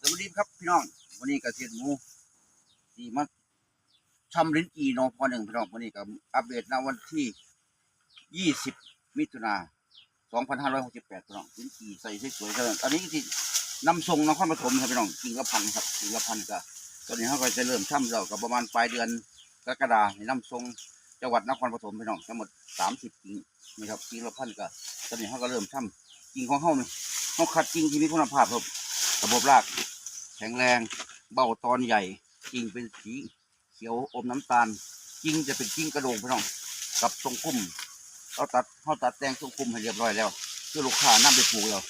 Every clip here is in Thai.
สวัสดีครับพี่น้อง วันนี้เกษตรหมูที่มาทำลิ้นจีนอพอหนึ่งพี่น้องวันนี้กับอัปเดตณวันที่20มิถุนา2568พี่น้องลิ้นจีใส่สวยๆเลยอันนี้ที่นำส่งนครปฐมครับพี่น้องกิ่งละพันครับกิ่งละพันก็ตอนนี้เขาก็จะเริ่มช่ำแล้วกับประมาณปลายเดือนกรกฎาคมให้นำส่งจังหวัดนครปฐมพี่น้องทั้งหมด30กิ่งนะครับกิ่งละพันก็ตอนนี้เขาก็เริ่มช่ำกิ่งของเขาเนี่ยเขาคัดกิ่งที่มีคุณภาพครับ ระบบราก แข็งแรง เบ้าตอนใหญ่กิ่งเป็นสีเขียวอมน้ำตาลกิ่งจะเป็นกิ่งกระโดงพี่น้องกับทรงคุ้มเขาตัดเขาตัดแต่งทรงคุ้มให้เรียบร้อยแล้ว คือลูกค้านำไปปลูกแล้ว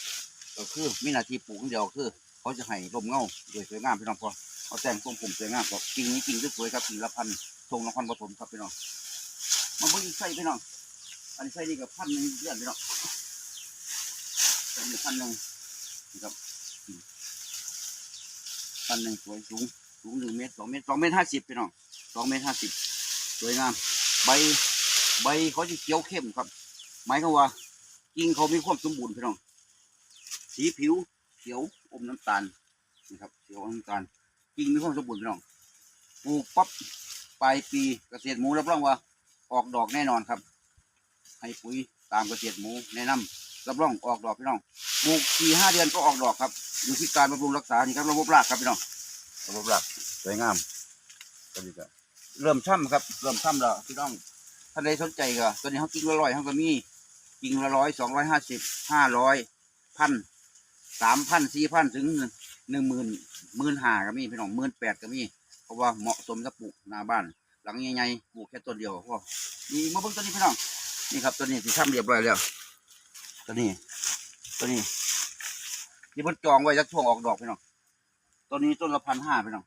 ก็คือมีหนาทีปลูกเดียวคือ เขาจะให้ลมเงาโดยสวยงามพี่น้องพอเขาแต่งทรงคุ้มสวยงามก็กิ่งนี้กิ่งสวยครับกิ่งละพันทรงนครปฐมครับพี่น้องมันบ่มีไส้พี่น้องอันนี้ไส้นี่กับพันหนึ่งเดือนพี่น้องไส้นี่พันหนึ่งนะครับ พันหนึ่งสวยสูงสูงหนึ่งเมตรสองเมตรสองเมตรห้าสิบพี่น้องสองเมตรห้าสิบสวยงามใบใบเขาจะเขียวเข้มครับ หมายความว่ากิ่งเขามีความสมบูรณ์พี่น้องสีผิวเขียวอมน้ำตาลนะครับเขียวอมน้ำตาลกิ่งมีความสมบูรณ์พี่น้องปลูกปั๊บปลายปีเกษตรหมูรับรองว่า ออกดอกแน่นอนครับ ให้ปุ๋ยตามเกษตรหมูแนะนำรับรองออกดอกพี่น้องปลูกสี่ห้าเดือนก็ออกดอกครับ อยู่ที่การบำรุงรักษานี่ครับระบบรากครับพี่น้องระบบรากสวยงามตอนนี้ก็เริ่มช่ำครับ เริ่มช่ำแล้วพี่น้องท่านใดสนใจก็ตอนนี้เขากิ่งละร้อยเขาก็มีกิ่งละร้อยสองร้อยห้าสิบห้าร้อยพันสามพันสี่พันถึงหนึ่งหมื่นหมื่นห้าก็มีพี่น้องหมื่นแปดก็มีเพราะว่าเหมาะสมกับปลูกหน้าบ้าน หลังใหญ่ๆปลูกแค่ต้นเดียวพอนี่มาเบิ่งต้นนี้พี่น้องนี่ครับต้นนี้ที่ช่ำเรียบร้อยแล้วต้นนี้ต้น นี่เพิ่นจองไว้จะช่วงออกดอกพี่น้องตัวนี้ต้นละพันห้าพี่น้อง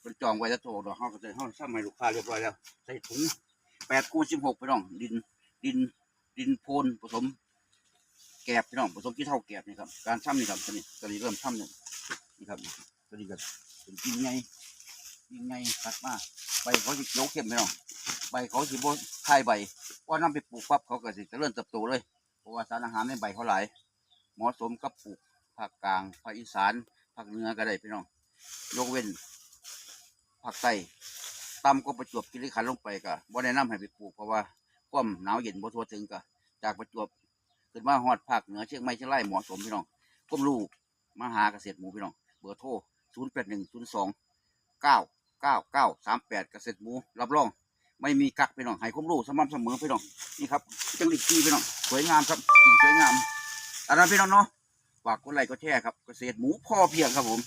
เพิ่นจองไว้จะช่วงออกดอกเขาก็จะเขาซ้ำให้ลูกค้าเรียบร้อยแล้วใส่ถุงแปดคูณสิบหกพี่น้องดินดินดินโพนผสม แกบพี่น้องผสมที่เท่าแกบนี่ครับการซ้ำนี่ครับตัวนี้ตัวนี้เริ่มซ้ำเนี่ยนี่ครับตัวนี้ก็เป็นกินไงกินไงตัดมาใบเขาจะเขียวเข้มพี่น้องใบเขาสิบ่คายใบว่านํไปปลูกปั๊บเขาก็สิเจริญเติบโตเลยเพราะว่าสารอาหารในใบเขาหลายเหมาะสมกับปลูก ภาคกลางภาคอีสานภาคเหนือก็ได้พี่น้องยกเว้นภาคใต้ต่ำก็ประจวบกิริขันลงไปก็บ่แนะนำให้ไปปลูกเพราะว่าความหนาวเย็นบ่ทั่วถึงก็จากประจวบขึ้นมาฮอดภาคเหนือเชียงใหม่เชียงรายเหมาะสมพี่น้องก้มลูกมาหาเกษตรหมูพี่น้องเบอร์โทร0 8 1 0 2 9 9 9 3 8 เกษตรหมูรับรอง ไม่มีกักพี่น้องให้ค้มรู้สม่ำเสมอพี่น้องนี่ครับจังหลิกจีพี่น้องสวยงามครับกิ่งสวยงามอันนั้นพี่น้องเนาะ ฝากกดไลค์กดแชร์ครับเกษตรหมูพ่อเพียงครับผม